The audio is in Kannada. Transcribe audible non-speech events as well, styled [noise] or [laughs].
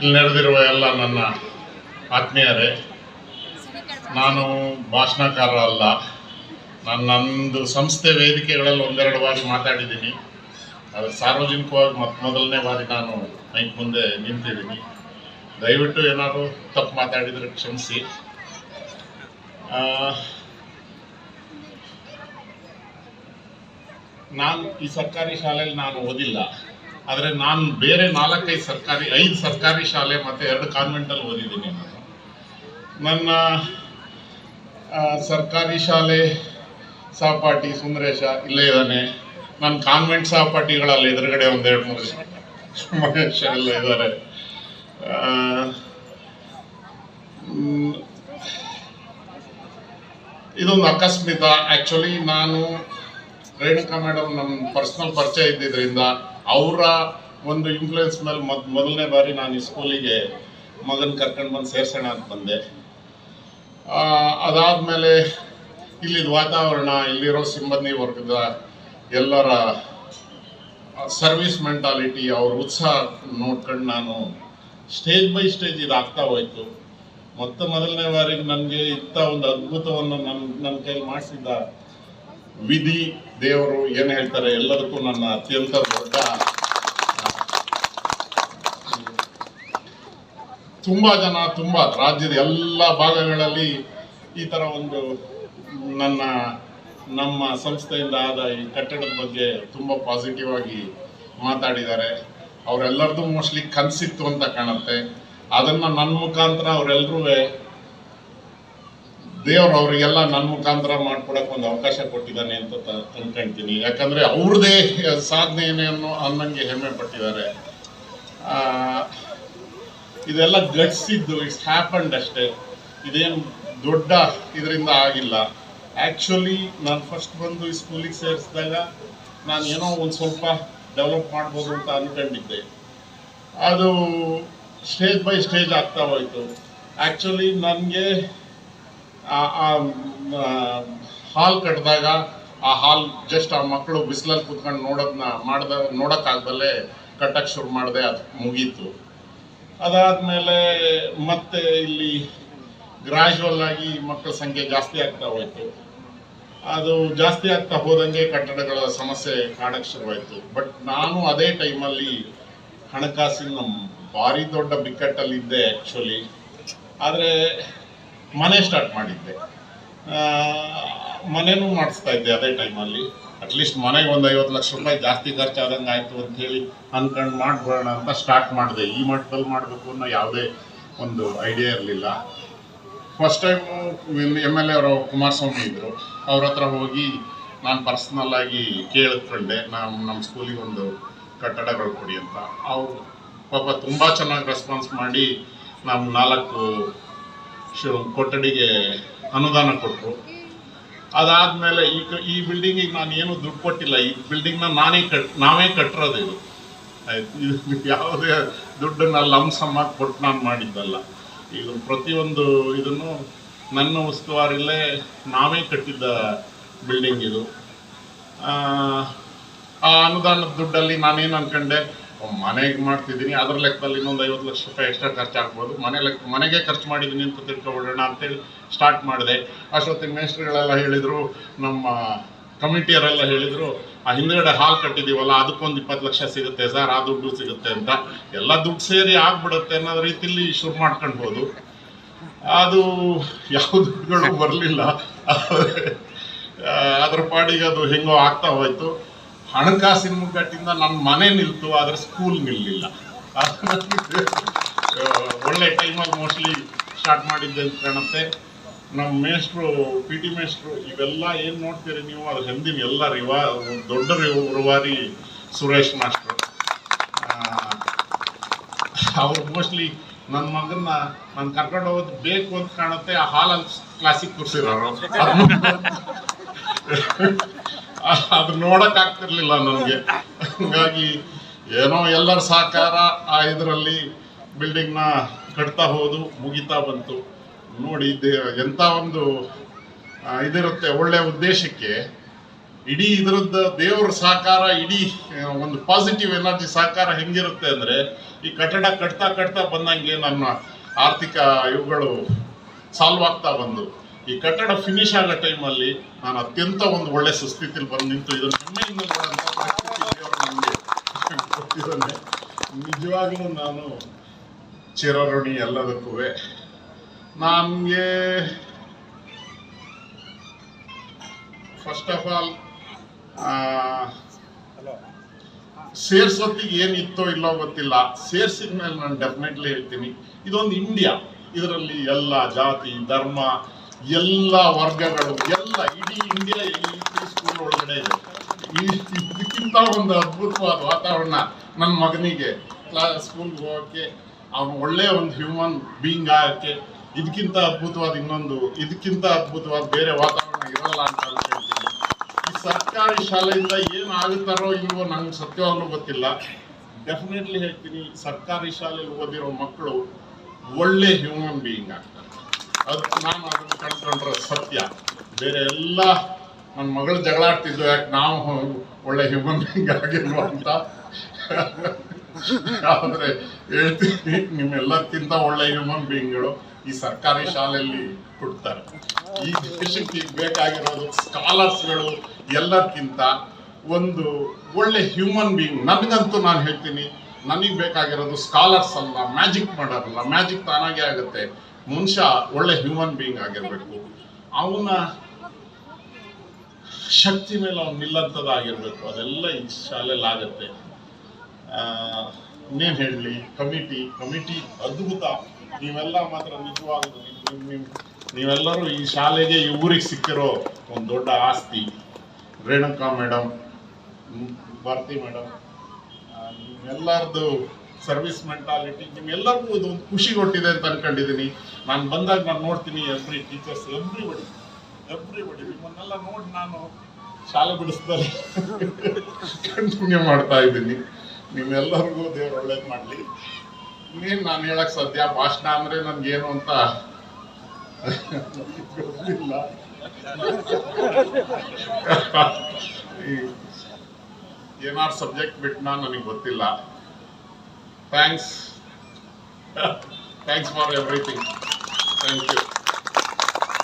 ಇಲ್ಲಿ ನಡೆದಿರುವ ಎಲ್ಲ ನನ್ನ ಆತ್ಮೀಯರೇ, ನಾನು ಭಾಷಣಕಾರ ಅಲ್ಲ. ನಾನು ನಂದು ಸಂಸ್ಥೆ ವೇದಿಕೆಗಳಲ್ಲಿ ಒಂದೆರಡು ಬಾರಿ ಮಾತಾಡಿದ್ದೀನಿ. ಅದು ಸಾರ್ವಜನಿಕವಾಗಿ ಮತ್ತೆ ಮೊದಲನೇ ಬಾರಿ ನಾನು ಮೈಕ್ ಮುಂದೆ ನಿಂತಿದ್ದೀನಿ. ದಯವಿಟ್ಟು ಏನಾದರೂ ತಪ್ಪು ಮಾತಾಡಿದರೆ ಕ್ಷಮಿಸಿ. ನಾನು ಈ ಸರ್ಕಾರಿ ಶಾಲೆಯಲ್ಲಿ ನಾನು ಓದಿಲ್ಲ. ಆದರೆ ನಾನು ಬೇರೆ ನಾಲ್ಕೈದು ಸರ್ಕಾರಿ, ಐದು ಸರ್ಕಾರಿ ಶಾಲೆ ಮತ್ತು ಎರಡು ಕಾನ್ವೆಂಟಲ್ಲಿ ಓದಿದ್ದೀನಿ ನಾನು. ನನ್ನ ಸರ್ಕಾರಿ ಶಾಲೆ ಸಹಪಾಠಿ ಸುಂದರೇಶ ಇಲ್ಲೇ ಇದ್ದಾನೆ. ನನ್ನ ಕಾನ್ವೆಂಟ್ ಸಹಪಾಠಿಗಳಲ್ಲಿ ಎದುರುಗಡೆ ಒಂದೆರಡು, ಮೂರು ಮಹೇಶ್ ಎಲ್ಲ ಇದ್ದಾರೆ. ಇದೊಂದು ಅಕಸ್ಮಿತ. ಆ್ಯಕ್ಚುಲಿ ನಾನು ರೇಣುಕಾ ಮೇಡಮ್ ನಮ್ಮ ಪರ್ಸ್ನಲ್ ಪರಿಚಯ ಇದ್ದಿದ್ದರಿಂದ ಅವರ ಒಂದು ಇನ್ಫ್ಲೂಯೆನ್ಸ್ ಮೇಲೆ ಮೊದ್, ಮೊದಲನೇ ಬಾರಿ ನಾನು ಈ ಸ್ಕೂಲಿಗೆ ಮಗನ ಕರ್ಕೊಂಡು ಬಂದು ಸೇರ್ಸೋಣ ಅಂತ ಬಂದೆ. ಅದಾದಮೇಲೆ ಇಲ್ಲಿದ ವಾತಾವರಣ, ಇಲ್ಲಿರೋ ಸಿಬ್ಬಂದಿ ವರ್ಗದ ಎಲ್ಲರ ಸರ್ವಿಸ್ ಮೆಂಟಾಲಿಟಿ ಅವ್ರ ಉತ್ಸಾಹ ನೋಡ್ಕೊಂಡು ನಾನು ಸ್ಟೇಜ್ ಬೈ ಸ್ಟೇಜ್ ಇದಾಗ್ತಾ ಹೋಯ್ತು. ಮೊತ್ತ ಮೊದಲನೇ ಬಾರಿಗೆ ನನಗೆ ಇಂಥ ಒಂದು ಅದ್ಭುತವನ್ನು ನನ್ನ ನನ್ನ ಕೈಲಿ ಮಾಡಿಸಿದ್ದ ವಿಧಿ ದೇವರು ಏನು ಹೇಳ್ತಾರೆ ಎಲ್ಲದಕ್ಕೂ ನನ್ನ ಅತ್ಯಂತ ದೊಡ್ಡ ತುಂಬಾ ಜನ, ತುಂಬಾ ರಾಜ್ಯದ ಎಲ್ಲ ಭಾಗಗಳಲ್ಲಿ ಈ ತರ ಒಂದು ನನ್ನ, ನಮ್ಮ ಸಂಸ್ಥೆಯಿಂದ ಆದ ಈ ಕಟ್ಟಡದ ಬಗ್ಗೆ ತುಂಬಾ ಪಾಸಿಟಿವ್ ಆಗಿ ಮಾತಾಡಿದ್ದಾರೆ. ಅವರೆಲ್ಲರದು ಮೋಸ್ಟ್ಲಿ ಕನಸಿತ್ತು ಅಂತ ಕಾಣುತ್ತೆ. ಅದನ್ನ ನನ್ನ ಮುಖಾಂತರ ಅವರೆಲ್ಲರೂ ದೇವ್ರು ಅವರಿಗೆಲ್ಲ ನನ್ನ ಮುಖಾಂತರ ಮಾಡ್ಕೊಡಕ್ ಒಂದು ಅವಕಾಶ ಕೊಟ್ಟಿದ್ದಾನೆ ಅಂತ ಅನ್ಕೊಂತೀನಿ. ಯಾಕಂದ್ರೆ ಅವ್ರದೇ ಸಾಧನೆ ಏನೇನು ಅನ್ನಂಗೆ ಹೆಮ್ಮೆ ಪಟ್ಟಿದ್ದಾರೆ. ಇದೆಲ್ಲ ಗಟ್ಸಿದ್ದು ಇಟ್ಸ್ ಹ್ಯಾಪಂಡ್ ಅಷ್ಟೇ. ಇದೇನು ದೊಡ್ಡ ಇದರಿಂದ ಆಗಿಲ್ಲ. ಆ್ಯಕ್ಚುಲಿ ನಾನು ಫಸ್ಟ್ ಬಂದು ಈ ಸ್ಕೂಲಿಗೆ ಸೇರಿಸಿದಾಗ ನಾನು ಏನೋ ಒಂದು ಸ್ವಲ್ಪ ಡೆವಲಪ್ ಮಾಡ್ಬೋದು ಅಂತ ಅನ್ಕೊಂಡಿದ್ದೆ. ಅದು ಸ್ಟೇಜ್ ಬೈ ಸ್ಟೇಜ್ ಆಗ್ತಾ ಹೋಯಿತು. ಆ್ಯಕ್ಚುಲಿ ನನಗೆ ಹಾಲ್ ಕಟ್ಟಿದಾಗ ಆ ಹಾಲ್ ಜಸ್ಟ್ ಆ ಮಕ್ಕಳು ಬಿಸಿಲಲ್ಲಿ ಕೂತ್ಕೊಂಡು ನೋಡೋದನ್ನ ಮಾಡ್ದ, ನೋಡೋಕ್ಕಾಗ್ದಲ್ಲೇ ಕಟ್ಟಕ್ಕೆ ಶುರು ಮಾಡಿದೆ, ಅದು ಮುಗೀತು. ಅದಾದಮೇಲೆ ಮತ್ತೆ ಇಲ್ಲಿ ಗ್ರಾಜುವಲ್ ಆಗಿ ಮಕ್ಕಳ ಸಂಖ್ಯೆ ಜಾಸ್ತಿ ಆಗ್ತಾ ಹೋಯ್ತು. ಅದು ಜಾಸ್ತಿ ಆಗ್ತಾ ಹೋದಂಗೆ ಕಟ್ಟಡಗಳ ಸಮಸ್ಯೆ ಕಾಡಕ್ಕೆ ಶುರುವಾಯಿತು. ಬಟ್ ನಾನು ಅದೇ ಟೈಮಲ್ಲಿ ಹಣಕಾಸಿನ ಭಾರಿ ದೊಡ್ಡ ಬಿಕ್ಕಟ್ಟಲ್ಲಿದ್ದೆ ಆ್ಯಕ್ಚುಲಿ ಆದರೆ ಮನೆ ಸ್ಟಾರ್ಟ್ ಮಾಡಿದ್ದೆ. ಮನೆನೂ ಮಾಡಿಸ್ತಾ ಇದ್ದೆ ಅದೇ ಟೈಮಲ್ಲಿ ಅಟ್ಲೀಸ್ಟ್ ಮನೆಗೆ ಒಂದು ಐವತ್ತು ಲಕ್ಷ ರೂಪಾಯಿ ಜಾಸ್ತಿ ಖರ್ಚಾದಂಗೆ ಆಯಿತು ಅಂತ ಹೇಳಿ ಅನ್ಕೊಂಡು ಮಾಡ್ಬೋಣ ಅಂತ ಸ್ಟಾರ್ಟ್ ಮಾಡಿದೆ. ಈ ಮಟ್ಟದಲ್ಲಿ ಮಾಡಬೇಕು ಅನ್ನೋ ಯಾವುದೇ ಒಂದು ಐಡಿಯಾ ಇರಲಿಲ್ಲ. First time M L A ಅವರು, ಕುಮಾರಸ್ವಾಮಿ ಇದ್ದರು ಅವ್ರ ಹತ್ರ ಹೋಗಿ ನಾನು ಪರ್ಸ್ನಲ್ಲಾಗಿ ಕೇಳಿಕೊಂಡೆ. ನಮ್ಮ ನಮ್ಮ ಸ್ಕೂಲಿಗೆ ಒಂದು ಕಟ್ಟಡಗಳು ಕೊಡಿ ಅಂತ. ಅವರು ಪಾಪ ತುಂಬ ಚೆನ್ನಾಗಿ ರೆಸ್ಪಾನ್ಸ್ ಮಾಡಿ ನಮ್ಮ ನಾಲ್ಕು ಶು ಕೊಠಡಿಗೆ ಅನುದಾನ ಕೊಟ್ಟರು. ಅದಾದಮೇಲೆ ಈ ಈ ಬಿಲ್ಡಿಂಗಿಗೆ ನಾನು ಏನು ದುಡ್ಡು ಕೊಟ್ಟಿಲ್ಲ. ಈ ಬಿಲ್ಡಿಂಗ್ನ ನಾನೇ ಕಟ್, ನಾವೇ ಕಟ್ಟಿರೋದು ಇದು. ಆಯ್ತು, ಇದು ಯಾವುದೇ ದುಡ್ಡನ್ನ ಲಂಸಮ್ಮಾಗಿ ಕೊಟ್ಟು ನಾನು ಮಾಡಿದ್ದಲ್ಲ. ಇದು ಪ್ರತಿಯೊಂದು ಇದನ್ನು ನನ್ನ ಉಸ್ತುವಾರಿಲ್ಲೇ ನಾವೇ ಕಟ್ಟಿದ್ದ ಬಿಲ್ಡಿಂಗ್ ಇದು. ಆ ಅನುದಾನದ ದುಡ್ಡಲ್ಲಿ ನಾನೇನು ಅನ್ಕೊಂಡೆ? ಮನೆಗೆ ಮಾಡ್ತಿದ್ದೀನಿ ಅದ್ರ ಲೆಕ್ಕದಲ್ಲಿ ಇನ್ನೊಂದು ಐವತ್ತು ಲಕ್ಷ ರೂಪಾಯಿ ಎಕ್ಸ್ಟ್ರಾ ಖರ್ಚಾಗ್ಬೋದು ಮನೆ ಲೆಕ್ಕ ಮನೆಗೆ ಖರ್ಚು ಮಾಡಿದ್ದೀನಿ ಅಂತ ತಿಳ್ಕೊಬಿಡೋಣ ಅಂತೇಳಿ ಸ್ಟಾರ್ಟ್ ಮಾಡಿದೆ. ಅಷ್ಟೊತ್ತಿಗೆ ಮೇಸ್ಟ್ರುಗಳೆಲ್ಲ ಹೇಳಿದರು, ನಮ್ಮ ಕಮಿಟಿಯರೆಲ್ಲ ಹೇಳಿದರು, ಆ ಹಿಂದ್ಗಡೆ ಹಾಲ್ ಕಟ್ಟಿದ್ದೀವಲ್ಲ ಅದಕ್ಕೊಂದು ಇಪ್ಪತ್ತು ಲಕ್ಷ ಸಿಗುತ್ತೆ ಸರ್, ಆ ದುಡ್ಡು ಸಿಗುತ್ತೆ ಅಂತ. ಎಲ್ಲ ದುಡ್ಡು ಸೇರಿ ಆಗ್ಬಿಡುತ್ತೆ ಅನ್ನೋ ರೀತಿಲಿ ಶುರು ಮಾಡ್ಕೊಳ್ಬೋದು ಅದು ಯಾವ ದುಡ್ಡುಗಳು ಬರಲಿಲ್ಲ. ಅದ್ರ ಪಾಡಿಗೆ ಅದು ಹೆಂಗೋ ಆಗ್ತಾ ಹೋಯ್ತು. ಹಣಕಾಸಿನ ಮುಗ್ಗಟ್ಟಿಂದ ನನ್ನ ಮನೆ ನಿಲ್ತು ಆದರೆ ಸ್ಕೂಲ್ ನಿಲ್ಲಿಲ್ಲ. [laughs] ಒಳ್ಳೆ ಟೈಮಲ್ಲಿ ಮೋಸ್ಟ್ಲಿ ಸ್ಟಾರ್ಟ್ ಮಾಡಿದ್ದೆ ಅಂತ ಕಾಣುತ್ತೆ. ನಮ್ಮ ಮೇಷ್ಟ್ರು ಪಿ ಟಿ ಮೇಷ್ಟ್ರು ಇವೆಲ್ಲ ಏನು ನೋಡ್ತೀರಿ ನೀವು? ಅದ್ರ ಹಿಂದಿನ ಎಲ್ಲ ರಿವಾ ದೊಡ್ಡ ರಿವಾರಿ ಸುರೇಶ್ ಮಾಸ್ಟ್ರು ಅವ್ರು ಮೋಸ್ಟ್ಲಿ ನನ್ನ ಮಗನ್ನ ನಾನು ಕರ್ಕೊಂಡು ಹೋಗೋದು ಬೇಕು ಅಂತ ಕಾಣುತ್ತೆ. ಆ ಹಾಲಲ್ಲಿ ಕ್ಲಾಸಿಗೆ ಕೂರ್ಸಿರೋರು. [laughs] [laughs] ಅದು ನೋಡಕ್ ಆಗ್ತಿರ್ಲಿಲ್ಲ ನನಗೆ. ಹಂಗಾಗಿ ಏನೋ ಎಲ್ಲರ ಸಹಕಾರ ಆ ಇದರಲ್ಲಿ ಬಿಲ್ಡಿಂಗ್ನ ಕಟ್ತಾ ಹೋದು, ಮುಗಿತಾ ಬಂತು. ನೋಡಿ ಎಂತ ಒಂದು ಇದಿರುತ್ತೆ ಒಳ್ಳೆ ಉದ್ದೇಶಕ್ಕೆ. ಇಡೀ ಇದ್ರದ್ದು ದೇವ್ರ ಸಹಕಾರ, ಇಡೀ ಒಂದು ಪಾಸಿಟಿವ್ ಎನರ್ಜಿ ಸಹಕಾರ ಹೆಂಗಿರುತ್ತೆ ಅಂದ್ರೆ, ಈ ಕಟ್ಟಡ ಕಟ್ತಾ ಕಟ್ತಾ ಬಂದಂಗೆ ನನ್ನ ಆರ್ಥಿಕ ಇವುಗಳು ಸಾಲ್ವ್ ಆಗ್ತಾ ಬಂದು. ಈ ಕಟ್ಟಡ ಫಿನಿಶ್ ಆಗೋ ಟೈಮಲ್ಲಿ ನಾನು ಅತ್ಯಂತ ಒಂದು ಒಳ್ಳೆ ಸುಸ್ಥಿತಿಲಿ ಬಂದು ನಿಂತು ಇದನ್ನು ಹೆಮ್ಮೆಯಿಂದ ನೋಡೋಂಥ ನನಗೆ ನಿಜವಾಗ್ಲೂ ನಾನು ಚಿರಋಣಿ ಎಲ್ಲದಕ್ಕೂ ನನಗೆ ಫಸ್ಟ್ ಆಫ್ ಆಲ್ ಸೇರ್ಸೋತ್ತಿಗೆ ಏನಿತ್ತೋ ಇಲ್ಲೋ ಗೊತ್ತಿಲ್ಲ. ಸೇರ್ಸಿದ ಮೇಲೆ ನಾನು ಡೆಫಿನೆಟ್ಲಿ ಹೇಳ್ತೀನಿ ಇದೊಂದು ಇಂಡಿಯಾ ಇದರಲ್ಲಿ ಎಲ್ಲ ಜಾತಿ ಧರ್ಮ ಎಲ್ಲ ವರ್ಗಗಳು, ಎಲ್ಲ ಇಡೀ ಇಂಡಿಯಾ ಈ ಸ್ಕೂಲ್ ಒಳಗಡೆ ಇದೆ. ಇದಕ್ಕಿಂತ ಒಂದು ಅದ್ಭುತವಾದ ವಾತಾವರಣ ನನ್ನ ಮಗನಿಗೆ. ಕ್ಲಾ ಸ್ಕೂಲ್ಗೆ ಹೋಗೋಕ್ಕೆ, ಅವನು ಒಳ್ಳೆ ಒಂದು ಹ್ಯೂಮನ್ ಬೀಯಿಂಗ್ ಆಗೋಕ್ಕೆ ಇದಕ್ಕಿಂತ ಅದ್ಭುತವಾದ ಇನ್ನೊಂದು, ಇದಕ್ಕಿಂತ ಅದ್ಭುತವಾದ ಬೇರೆ ವಾತಾವರಣ ಇರಲ್ಲ ಅಂತ ಅನ್ಕೊಳ್ತೀನಿ ಈ ಸರ್ಕಾರಿ ಶಾಲೆಯಿಂದ ಏನು ಆಗುತ್ತಾರೋ ಇಲ್ವೋ ನಂಗೆ ಸತ್ಯವಾಗಲೂ ಗೊತ್ತಿಲ್ಲ. ಡೆಫಿನೆಟ್ಲಿ ಹೇಳ್ತೀನಿ, ಸರ್ಕಾರಿ ಶಾಲೆಯಲ್ಲಿ ಓದಿರೋ ಮಕ್ಕಳು ಒಳ್ಳೆ ಹ್ಯೂಮನ್ ಬೀಯಿಂಗ್ ಆಗ್ತಾರೆ. ಅದು ನಾನು ಅದನ್ನು ಕಂಡ್ಕೊಂಡ್ರೆ ಸತ್ಯ. ಬೇರೆ ಎಲ್ಲ ನನ್ನ ಮಗಳು ಜಗಳ ಆಡ್ತಿದ್ವು ಯಾಕೆ ನಾವು ಒಳ್ಳೆ ಹ್ಯೂಮನ್ ಬೀಂಗ್ ಆಗಿಲ್ವ ಅಂತ. ಆದರೆ ಹೇಳ್ತೀನಿ, ನಿಮ್ಮೆಲ್ಲಕ್ಕಿಂತ ಒಳ್ಳೆ ಹ್ಯೂಮನ್ ಬೀಯಿಂಗ್ಗಳು ಈ ಸರ್ಕಾರಿ ಶಾಲೆಯಲ್ಲಿ ಕೊಡ್ತಾರೆ ಈ ದೇಶಕ್ಕೆ ಈಗ ಬೇಕಾಗಿರೋದು ಸ್ಕಾಲರ್ಸ್ಗಳು ಎಲ್ಲಕ್ಕಿಂತ ಒಂದು ಒಳ್ಳೆ ಹ್ಯೂಮನ್ ಬೀಯಿಂಗ್ ನನಗಂತೂ ನಾನು ಹೇಳ್ತೀನಿ, ನನಗೆ ಬೇಕಾಗಿರೋದು ಸ್ಕಾಲರ್ಸ್ ಅಲ್ಲ ಮ್ಯಾಜಿಕ್ ಮಾಡೋರಲ್ಲ ಮ್ಯಾಜಿಕ್ ತಾನಾಗೆ ಆಗುತ್ತೆ. ಮನುಷ್ಯ ಒಳ್ಳೆ ಹ್ಯೂಮನ್ ಬೀಯಿಂಗ್ ಆಗಿರ್ಬೇಕು. ಅವನ ಶಕ್ತಿ ಮೇಲೆ ಅವ್ನು ನಿಲ್ಲಂಥದ್ದಾಗಿರ್ಬೇಕು ಅದೆಲ್ಲ ಈ ಶಾಲೆಯಲ್ಲಿ ಆಗುತ್ತೆ. ಇನ್ನೇನು ಹೇಳಲಿ ಕಮಿಟಿ. ಕಮಿಟಿ ಅದ್ಭುತ. ನೀವೆಲ್ಲ ಮಾತ್ರ ನಿಜವಾಗ್ಲೂ ನೀವೆಲ್ಲರೂ ಈ ಶಾಲೆಗೆ ಈ ಊರಿಗೆ ಸಿಕ್ಕಿರೋ ಒಂದು ದೊಡ್ಡ ಆಸ್ತಿ. ರೇಣುಕಾ ಮೇಡಮ್ ಭಾರತಿ ಮೇಡಮ್ ನಿಮ್ಮೆಲ್ಲರದು ಸರ್ವಿಸ್ ಮೆಂಟಾಲಿಟಿ, ನಿಮ್ಮೆಲ್ಲರಿಗೂ ಇದು ಒಂದು ಖುಷಿ ಕೊಟ್ಟಿದೆ ಅಂತ ಅನ್ಕೊಂಡಿದ್ದೀನಿ. ನಾನು ಬಂದಾಗ ನಾನು ನೋಡ್ತೀನಿ ಎವ್ರಿ ಟೀಚರ್ಸ್ ಎವ್ರಿಬಡಿ ಎವ್ರಿಬಡಿ ನಿಮ್ಮನ್ನೆಲ್ಲ ನೋಡಿ ನಾನು ಶಾಲೆ ಬಿಡಿಸ್ತಾರೆ ಕಂಟಿನ್ಯೂ ಮಾಡ್ತಾ ಇದ್ದೀನಿ. ನಿಮ್ಮೆಲ್ಲರಿಗೂ ದೇವ್ರು ಒಳ್ಳೇದು ಮಾಡಲಿ. ಇನ್ನೇನು ನಾನು ಹೇಳಕ್ಕೆ ಸದ್ಯ ಭಾಷಣ ಅಂದರೆ ನನ್ಗೇನು ಅಂತ ಗೊತ್ತಿಲ್ಲ. ಏನಾರು ಸಬ್ಜೆಕ್ಟ್ ಬಿಟ್ನಾ ನನಗೆ ಗೊತ್ತಿಲ್ಲ. Thanks. [laughs] Thanks for everything. Thank you.